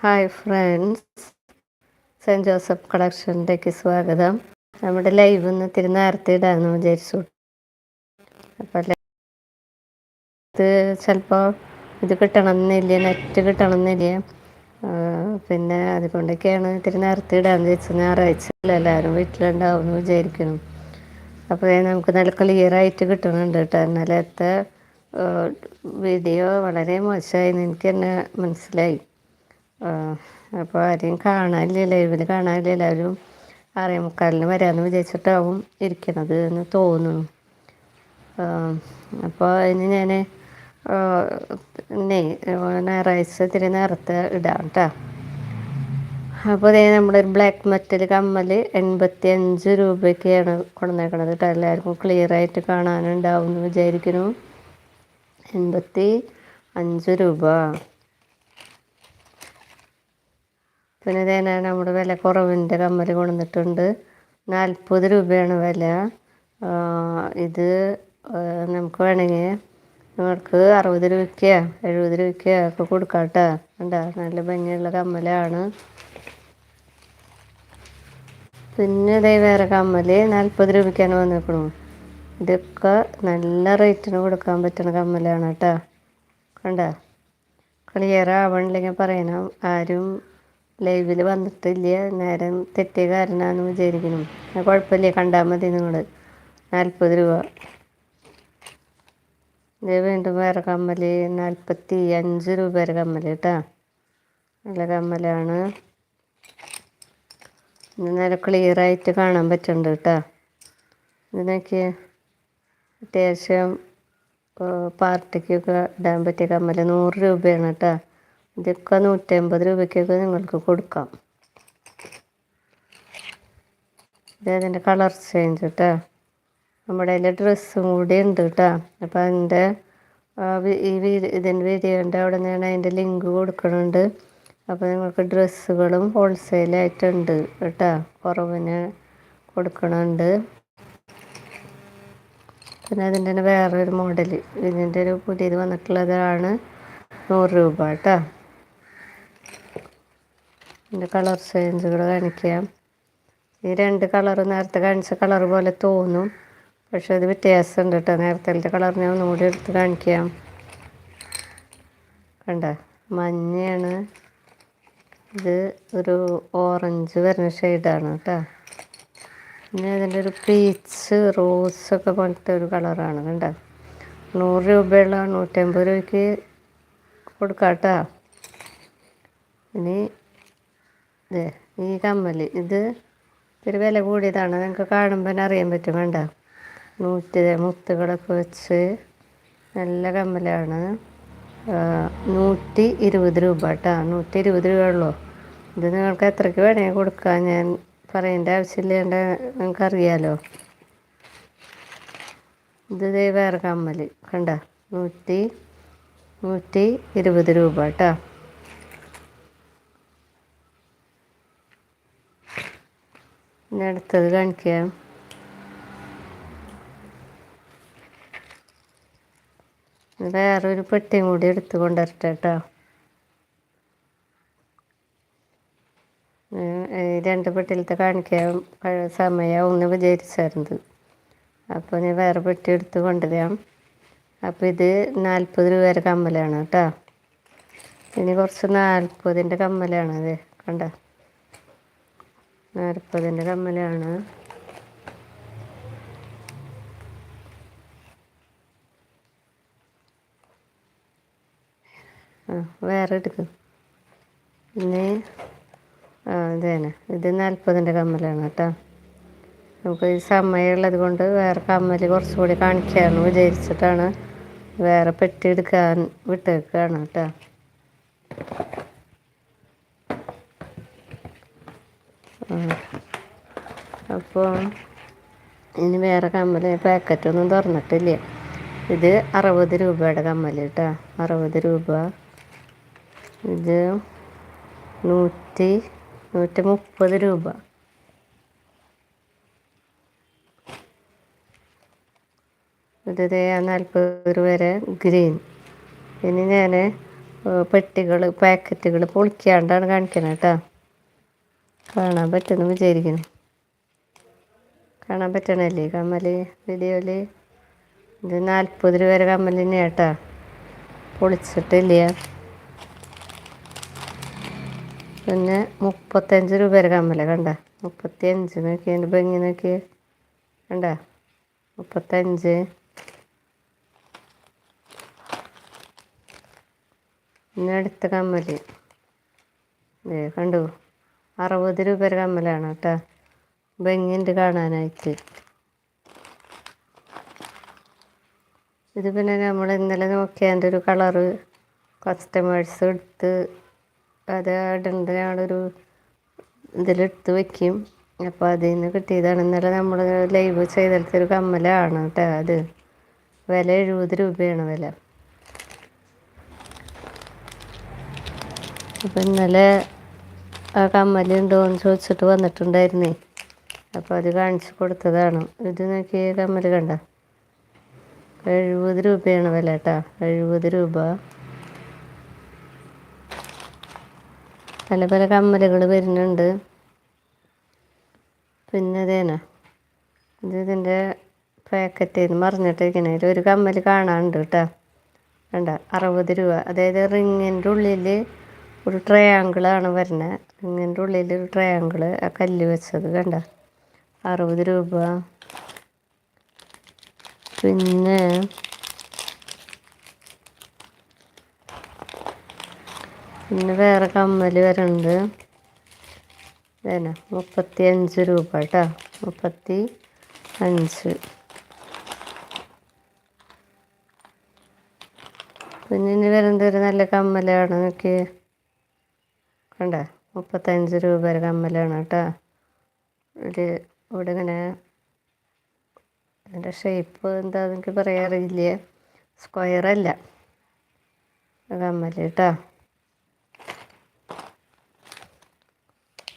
Hi friends. Saint Joseph കളക്ഷനിലേക്ക് സ്വാഗതം. നമ്മുടെ ലൈവ് ഇത്തിരി നേരത്തെ ഇടാമെന്ന് വിചാരിച്ചു. അപ്പോൾ ഇത് ചിലപ്പോൾ ഇത് കിട്ടണമെന്നില്ല നെറ്റ് കിട്ടണമെന്നില്ല? പിന്നെ അതുകൊണ്ടൊക്കെയാണ് ഇത്തിരി നേരത്തെ ഇടാമെന്ന് വിചാരിച്ചത്. ഞായറാഴ്ച എല്ലാവരും വീട്ടിലുണ്ടാവും വിചാരിക്കുന്നു. അപ്പോൾ നമുക്ക് നല്ല ക്ലിയർ ആയിട്ട് കിട്ടുന്നുണ്ട് കേട്ടോ. ഇന്നലത്തെ വീഡിയോ വളരെ മോശമായി എനിക്ക് തന്നെ മനസ്സിലായി. അപ്പോൾ ആരെയും കാണാനില്ലല്ലോ. ഇവന് കാണാനില്ല. എല്ലാവരും ആറേ മുക്കാലിന് വരാമെന്ന് വിചാരിച്ചിട്ടാവും ഇരിക്കുന്നത് എന്ന് തോന്നുന്നു. അപ്പോൾ അതിന് ഞാൻ ഞായറാഴ്ച ഇത്തിരി നേരത്തെ ഇടാം കേട്ടോ അപ്പോൾ ഇതേ ഒരു ബ്ലാക്ക് മെറ്റൽ കമ്മൽ എൺപത്തി അഞ്ച് രൂപയ്ക്കാണ് കൊണ്ടുവന്നേക്കണത് കേട്ടോ എല്ലാവർക്കും ക്ലിയർ ആയിട്ട് കാണാനുണ്ടാവും എന്ന് വിചാരിക്കുന്നു. എൺപത്തി അഞ്ച് രൂപ. പിന്നെ ഇതേനാ നമ്മുടെ വില കുറവിന്റെ കമ്മൽ കൊണ്ടുവന്നിട്ടുണ്ട്. നാൽപ്പത് രൂപയാണ് വില. ഇത് നമുക്ക് വേണമെങ്കിൽ നിങ്ങൾക്ക് അറുപത് രൂപയ്ക്ക് എഴുപത് രൂപയ്ക്ക് ഒക്കെ കൊടുക്കാം കേട്ടോ. കണ്ടോ നല്ല ഭംഗിയുള്ള കമ്മലാണ്. പിന്നെ ഇതേ വേറെ കമ്മൽ നാൽപ്പത് രൂപയ്ക്കാണ് വന്നിരിക്കണു. ഇതൊക്കെ നല്ല റേറ്റിന് കൊടുക്കാൻ പറ്റുന്ന കമ്മലാണ് കേട്ടോ. കണ്ടോ ക്ലിയർ ആവണില്ലെങ്കിൽ പറയണം. ആരും ലൈവിൽ വന്നിട്ടില്ല. നേരം തെറ്റിയ കാരനാന്ന് വിചാരിക്കണം കുഴപ്പമില്ല. കണ്ടാൽ മതി നിങ്ങൾ നാൽപ്പത് രൂപ. ഇത് വീണ്ടും വേറെ കമ്മൽ നാൽപ്പത്തി അഞ്ച് രൂപ വരെ കമ്മൽ കേട്ടോ. നല്ല കമ്മലാണ്. ഇത് നല്ല ക്ലിയർ ആയിട്ട് കാണാൻ പറ്റുന്നുണ്ട് കേട്ടോ. ഇത് നോക്കിയേ. അത്യാവശ്യം പാർട്ടിക്കൊക്കെ ഇടാൻ പറ്റിയ കമ്മൽ നൂറ് രൂപയാണ് കേട്ടോ. ഇതൊക്കെ നൂറ്റമ്പത് രൂപയ്ക്കൊക്കെ നിങ്ങൾക്ക് കൊടുക്കാം. അതിന്റെ കളർ ചേഞ്ച് കേട്ടോ നമ്മുടെ അതിന്റെ ഡ്രസ്സും കൂടി ഉണ്ട് കേട്ടോ അപ്പോൾ അതിന്റെ ഈ ഇതിന്റെ വീഡിയോന്റെ അവിടെ ഞാൻ അതിന്റെ ലിങ്ക് കൊടുക്കുന്നുണ്ട് അപ്പോൾ നിങ്ങൾക്ക് ഡ്രസ്സുകളും ഹോൾസെയിലായിട്ടുണ്ട് കേട്ടോ കുറവിന് കൊടുക്കണുണ്ട്. പിന്നെ അതിന്റെ തന്നെ വേറൊരു മോഡൽ ഇതിന്റെ ഒരു പുതിയത് വന്നിട്ടുള്ളതാണ് നൂറ് രൂപ കേട്ടോ ഇതിന്റെ കളർ ചേഞ്ചുകൾ കാണിക്കാം. ഈ രണ്ട് കളർ നേരത്തെ കാണിച്ച കളർ പോലെ തോന്നും. പക്ഷെ അത് വ്യത്യാസമുണ്ട് കേട്ടോ. നേരത്തെ കളർ ഞാൻ ഒന്നുകൂടി എടുത്ത് കാണിക്കാം. കണ്ട? മഞ്ഞയാണ്. ഇത് ഒരു ഓറഞ്ച് വരുന്ന ഷെയ്ഡാണ് കേട്ടോ. പിന്നെ അതിന്റെ ഒരു പീച്ച് റോസൊക്കെ പോലത്തെ ഒരു കളറാണ് കണ്ട? നൂറ് രൂപയുള്ള നൂറ്റമ്പത് രൂപയ്ക്ക് കൊടുക്കാം കേട്ടോ. ഇനി ഈ കമ്മൽ ഇത് ഇത്തിരി വില കൂടിയതാണ്. നിങ്ങൾക്ക് കാണുമ്പോൾ അറിയാൻ പറ്റും വേണ്ട നൂറ്റി മുത്തുകളൊക്കെ വെച്ച് നല്ല കമ്മലാണ്. നൂറ്റി ഇരുപത് രൂപ കേട്ടോ നൂറ്റി ഇരുപത് രൂപ ഉള്ളു. ഇത് നിങ്ങൾക്ക് എത്രയ്ക്ക് വേണമെങ്കിൽ കൊടുക്കാം. ഞാൻ പറയേണ്ട ആവശ്യമില്ലാണ്ട് നിങ്ങൾക്ക് അറിയാലോ. ഇത് വേറെ കമ്മൽ കണ്ട? നൂറ്റി നൂറ്റി ഇരുപത് രൂപ കേട്ടോ ഇനി അടുത്തത് കാണിക്കാം. ഒരു വേറൊരു പെട്ടിയും കൂടി എടുത്ത് കൊണ്ടുവരട്ടെ കേട്ടോ രണ്ട് പെട്ടിയിലത്തെ കാണിക്കാൻ സമയമാവുമെന്ന് വിചാരിച്ചായിരുന്നത് അപ്പോൾ ഞാൻ വേറെ പെട്ടി എടുത്ത് കൊണ്ടുവരാം. അപ്പോൾ ഇത് നാൽപ്പത് രൂപ വരെ കമ്മലാണ് കേട്ടോ ഇനി കുറച്ച് നാൽപ്പതിന്റെ കമ്മലാണ് അതെ. കണ്ട? നാൽപ്പതിന്റെ കമ്മലാണ്. ആ വേറെ എടുക്ക്. പിന്നെ ആ ഇത് തന്നെ. ഇത് നാൽപ്പതിന്റെ കമ്മലാണ് കേട്ടോ. നമുക്ക് ഈ സമയമുള്ളത് കൊണ്ട് വേറെ കമ്മൽ കുറച്ചുകൂടി കാണിക്കാമെന്ന് വിചാരിച്ചിട്ടാണ് വേറെ പെട്ടി എടുക്കാൻ വിട്ടേക്കാണ് കേട്ടോ. അപ്പോൾ ഇനി വേറെ കമ്മൽ പാക്കറ്റൊന്നും തുറന്നിട്ടില്ല. ഇത് അറുപത് രൂപയുടെ കമ്മൽ കേട്ടോ അറുപത് രൂപ. ഇത് നൂറ്റി നൂറ്റി മുപ്പത് രൂപ. ഇത് നാൽപ്പത് രൂപ വരെ ഗ്രീൻ. ഇനി ഞാൻ പെട്ടികൾ പാക്കറ്റുകൾ പൊളിക്കാണ്ടാണ് കാണിക്കുന്നത് കേട്ടോ കാണാൻ പറ്റുമെന്ന് വിചാരിക്കുന്നു. കാണാൻ പറ്റണല്ലേ? കമ്മൽ വീഡിയോയിൽ ഇത് നാൽപ്പത് രൂപ വരെ കമ്മൽ തന്നെ കേട്ടോ. പൊളിച്ചിട്ടില്ല. പിന്നെ മുപ്പത്തഞ്ച് രൂപ വരെ കമ്മൽ കണ്ട. മുപ്പത്തി അഞ്ച് നോക്കി എന്റെ ഭംഗി നോക്കി കണ്ട? മുപ്പത്തഞ്ച്. പിന്നെ അടുത്ത കമ്മൽ കണ്ടു? അറുപത് രൂപ ഒരു കമ്മലാണ് കേട്ടോ. ഭംഗിയുണ്ട് കാണാനായിട്ട്. ഇത് പിന്നെ നമ്മൾ ഇന്നലെ നോക്കിയതിന്റെ ഒരു കളറ് കസ്റ്റമേഴ്സ് എടുത്ത് അത് ഇടേണ്ട ഞങ്ങളൊരു ഇതിലെടുത്ത് വയ്ക്കും അപ്പോൾ അതിൽ നിന്ന് കിട്ടിയതാണ്. ഇന്നലെ നമ്മൾ ലൈവ് ചെയ്തെടുത്ത ഒരു കമ്മലാണ് കേട്ടോ അത്. വില എഴുപത് രൂപയാണ് വില. അപ്പം ഇന്നലെ ആ കമ്മലുണ്ടോ എന്ന് ചോദിച്ചിട്ട് വന്നിട്ടുണ്ടായിരുന്നേ. അപ്പോൾ അത് കാണിച്ചു കൊടുത്തതാണ്. ഇത് നോക്കിയ കമ്മൽ കണ്ട. എഴുപത് രൂപയാണ് വില കേട്ടോ. എഴുപത് രൂപ. പല പല കമ്മലുകൾ വരുന്നുണ്ട്. പിന്നെ ഇതേനാ ഇത് ഇതിന്റെ പാക്കറ്റ് നിന്ന് മറിഞ്ഞിട്ടിരിക്കണേ ഒരു കമ്മൽ കാണാനുണ്ട് കേട്ടോ. വേണ്ട അറുപത് രൂപ. അതായത് റിങ്ങിന്റെ ഉള്ളിൽ ഒരു ട്രയാങ്കിളാണ് വരുന്നത് റിങ്ങിന്റെ ഉള്ളിൽ ഒരു ട്രയാങ്കിൾ ആ കല്ല് വെച്ചത് കണ്ട? അറുപത് രൂപ. പിന്നെ പിന്നെ വേറെ കമ്മൽ വരുന്നുണ്ട് ഇതന്നെ മുപ്പത്തി അഞ്ച് രൂപ കേട്ടോ. മുപ്പത്തി അഞ്ച് പിന്നെ ഇനി വരുന്നത് ഒരു നല്ല കമ്മലാണ് നോക്കി കണ്ട? മുപ്പത്തഞ്ച് രൂപ ഒരു കമ്മലാണ് കേട്ടോ. ഒരു ഇവിടെ ഇങ്ങനെ അതിന്റെ ഷേപ്പ് എന്താ എനിക്ക് പറയാറില്ല സ്ക്വയറല്ല കമ്മൽ കേട്ടോ.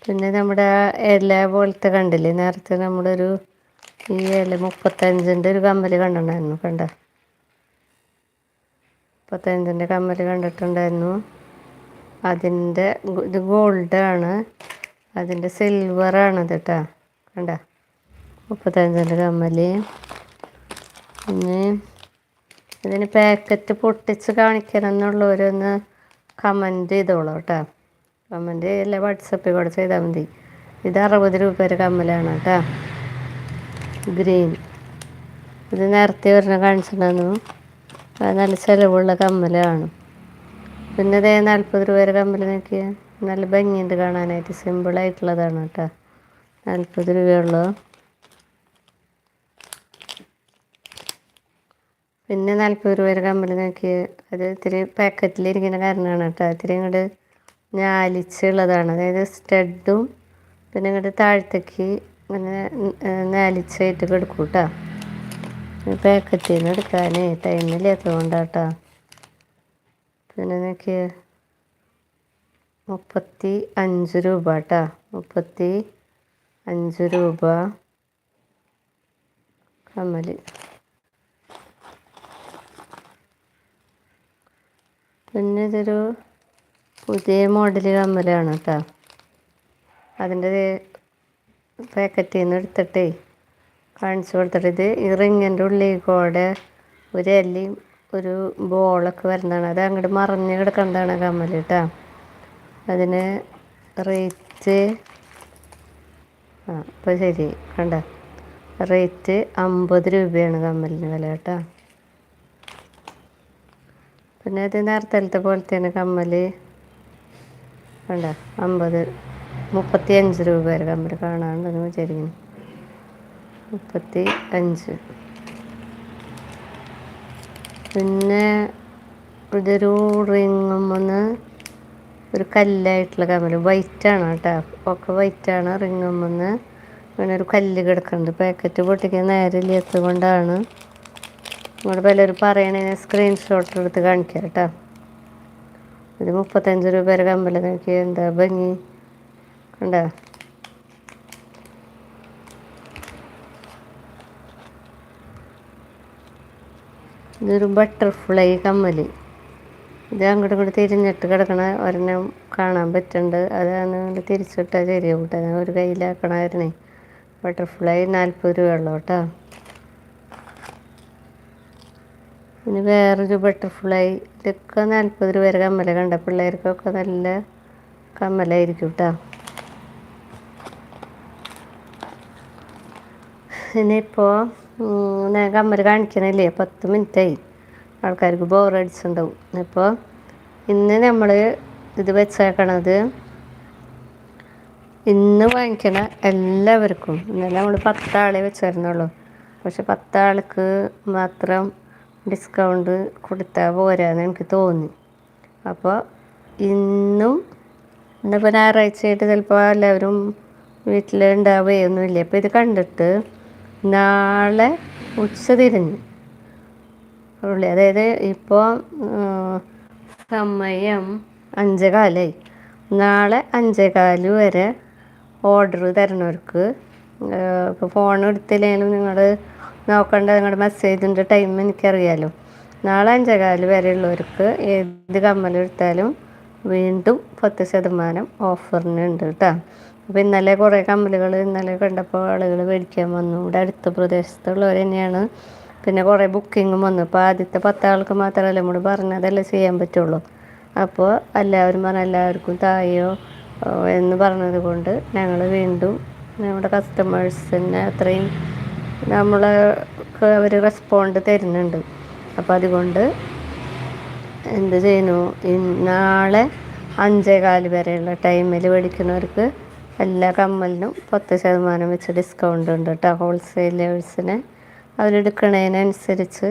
പിന്നെ നമ്മുടെ ഇല പോലത്തെ കണ്ടില്ലേ? നേരത്തെ നമ്മളൊരു ഈ ഇല മുപ്പത്തഞ്ചിന്റെ ഒരു കമ്മൽ കണ്ടിട്ടുണ്ടായിരുന്നു കണ്ട? മുപ്പത്തഞ്ചിന്റെ കമ്മൽ കണ്ടിട്ടുണ്ടായിരുന്നു. അതിന്റെ ഇത് ഗോൾഡാണ്. അതിന്റെ സിൽവറാണ് ഇത് കേട്ടോ കണ്ട? മുപ്പത്തഞ്ചിന്റെ കമ്മൽ പിന്നെ ഇതിന് പാക്കറ്റ് പൊട്ടിച്ച് കാണിക്കണം എന്നുള്ളവരൊന്ന് കമന്റ് ചെയ്തോളൂ കേട്ടോ കമന്റ് ചെയ്യല്ല വാട്സപ്പിൽ കൂടെ ചെയ്താൽ മതി. ഇത് അറുപത് രൂപ ഒരു കമ്മലാണ് കേട്ടോ ഗ്രീൻ. ഇത് നേരത്തെ ഒരെണ്ണം കാണിച്ചിട്ടുണ്ടായിരുന്നു. അത് നല്ല ചിലവുള്ള കമ്മലാണ്. പിന്നെ ഇതേ നാൽപ്പത് രൂപ വരെ കമ്മൽ നോക്കിയ. നല്ല ഭംഗിയുണ്ട് കാണാനായിട്ട്. സിമ്പിളായിട്ടുള്ളതാണ് കേട്ടോ. നാൽപ്പത് രൂപയുള്ളൂ പിന്നെ നാൽപ്പത് രൂപ വരെ കമ്മൽ നോക്കി അത് ഇത്തിരി പാക്കറ്റിലിരിക്കുന്ന കാരണമാണ് കേട്ടോ. ഇത്തിരി ഇങ്ങോട്ട് ഞാലിച്ചുള്ളതാണ് അതായത് സ്റ്റഡും പിന്നെ ഇങ്ങോട്ട് താഴത്തേക്ക് ഇങ്ങനെ നാലിച്ചായിട്ട് കിടക്കും കേട്ടോ. പാക്കറ്റിൽ നിന്ന് എടുക്കാൻ ടൈമില്ലാത്തതുകൊണ്ടാട്ടോ പിന്നെ മുപ്പത്തി അഞ്ച് രൂപ കേട്ടോ മുപ്പത്തി അഞ്ച് രൂപ കമ്മൽ പിന്നെ ഇതൊരു പുതിയ മോഡൽ കമ്മലാണ് കേട്ടോ അതിന്റെ പാക്കറ്റിൽ നിന്ന് എടുത്തിട്ടേ കാണിച്ചു കൊടുത്തിട്ട് ഇത് ഈ റിങ്ങിന്റെ ഉള്ളിൽ കൂടെ ഒരു എല്ലിയും ഒരു ബോളൊക്കെ വരുന്നതാണ്. അത് അങ്ങോട്ട് മറിഞ്ഞ് കിടക്കേണ്ടതാണ് കമ്മൽ കേട്ടോ. അതിന് റേറ്റ് ആ ഇപ്പോൾ ശരി. കണ്ട? റേറ്റ് അമ്പത് രൂപയാണ് കമ്മലിന് വില കേട്ടോ. പിന്നെ അത് നേരത്തെ പോലത്തെ കമ്മൽ വേണ്ട അമ്പത് മുപ്പത്തി അഞ്ച് രൂപ വരെ കമ്മൽ കാണാണ്ടെന്ന് വിചാരിക്കുന്നു. മുപ്പത്തി അഞ്ച് പിന്നെ ഇതൊരു റിങ്ങുമെന്ന് ഒരു കല്ലായിട്ടുള്ള കമ്മൽ വൈറ്റാണ് കേട്ടോ ഒക്കെ വൈറ്റാണ് റിങ്ങുമെന്ന് പിന്നെ ഒരു കല്ല് കിടക്കുന്നുണ്ട് പാക്കറ്റ് പൊട്ടിക്കാൻ നേരമില്ലാത്തത് കൊണ്ടാണ്. നിങ്ങളുടെ പലരും പറയണേ സ്ക്രീൻഷോട്ട് എടുത്ത് കാണിക്കാം കേട്ടോ ഇത് മുപ്പത്തഞ്ച് രൂപ വരെ കമ്പലം നോക്കി എന്താ ഭംഗി? കണ്ടോ? ഇതൊരു ബട്ടർഫ്ലൈ കമ്മൽ ഇത് അങ്ങോട്ടും ഇങ്ങോട്ട് തിരിഞ്ഞിട്ട് കിടക്കണ ഒരെണ്ണം കാണാൻ പറ്റുന്നുണ്ട്. അതാണ് അങ്ങനെ തിരിച്ചിട്ടാൽ ഞാൻ ഒരു കയ്യിലാക്കണമായിരുന്നേ. ബട്ടർഫ്ലൈ നാൽപ്പത് രൂപയുള്ളൂ കേട്ടോ. പിന്നെ വേറൊരു ബട്ടർഫ്ലൈ ഇതൊക്കെ നാൽപ്പത് രൂപ വരെ കമ്മല. കണ്ട പിള്ളേർക്കൊക്കെ നല്ല കമ്മലായിരിക്കും കേട്ടോ. ഇനിയിപ്പോൾ ഞാൻ കമ്മൽ കാണിക്കണില്ലേ? പത്ത് മിനിറ്റായി. ആൾക്കാർക്ക് ബോർ അടിച്ചിട്ടുണ്ടാവും. അപ്പോൾ ഇന്ന് നമ്മൾ ഇത് വെച്ചേക്കണത് ഇന്ന് വാങ്ങിക്കണ എല്ലാവർക്കും. ഇന്നലെ നമ്മൾ പത്താളെ വെച്ചിരുന്നുള്ളൂ. പക്ഷെ പത്താൾക്ക് മാത്രം ഡിസ്കൗണ്ട് കൊടുത്താൽ പോരാന്ന് എനിക്ക് തോന്നി. അപ്പോൾ ഇന്നും ഇന്നിപ്പോൾ ഞായറാഴ്ചയായിട്ട് ചിലപ്പോൾ എല്ലാവരും വീട്ടിൽ ഉണ്ടാവുകയൊന്നുമില്ല അപ്പോൾ ഇത് കണ്ടിട്ട് നാളെ ഉച്ച തിരിഞ്ഞ് ഉള്ളി അതായത് ഇപ്പോൾ സമയം അഞ്ചേകാലായി നാളെ അഞ്ചേകാൽ വരെ ഓർഡർ തരണവർക്ക് ഇപ്പോൾ ഫോൺ എടുത്തില്ലെങ്കിലും നിങ്ങൾ നോക്കേണ്ട നിങ്ങളുടെ മെസ്സേജിന്റെ ടൈം എനിക്കറിയാലോ. നാളെ അഞ്ചേകാൽ വരെയുള്ളവർക്ക് ഏത് കമ്മലെടുത്താലും വീണ്ടും പത്ത് ശതമാനം ഓഫറിനുണ്ട് കേട്ടോ അപ്പോൾ ഇന്നലെ കുറേ കമ്മലുകൾ ഇന്നലെ കണ്ടപ്പോൾ ആളുകൾ മേടിക്കാൻ വന്നു. ഇവിടെ അടുത്ത പ്രദേശത്തുള്ളവർ തന്നെയാണ്. പിന്നെ കുറേ ബുക്കിങ്ങും വന്നു. ഇപ്പോൾ ആദ്യത്തെ പത്താൾക്ക് മാത്രമല്ല നമ്മൾ പറഞ്ഞതല്ലേ ചെയ്യാൻ പറ്റുള്ളൂ. അപ്പോൾ എല്ലാവരും പറഞ്ഞ എല്ലാവർക്കും തായോ? എന്ന് പറഞ്ഞത് കൊണ്ട് ഞങ്ങൾ വീണ്ടും നമ്മുടെ കസ്റ്റമേഴ്സിനെ അത്രയും നമ്മൾക്ക് അവർ റെസ്പോണ്ട് തരുന്നുണ്ട്. അപ്പോൾ അതുകൊണ്ട് എന്ത് ചെയ്യുന്നു? നാളെ അഞ്ചേകാൽ വരെയുള്ള ടൈമിൽ മേടിക്കുന്നവർക്ക് എല്ലാ കമ്മലിനും പത്ത് ശതമാനം വെച്ച് ഡിസ്കൗണ്ട് ഉണ്ട് കേട്ടോ ഹോൾസെയിലേഴ്സിന് അവരെടുക്കണതിനനുസരിച്ച്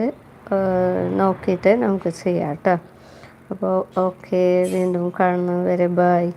നോക്കിയിട്ട് നമുക്ക് ചെയ്യാം കേട്ടോ അപ്പോൾ ഓക്കെ വീണ്ടും കാണുന്നത് വരെ ബായ്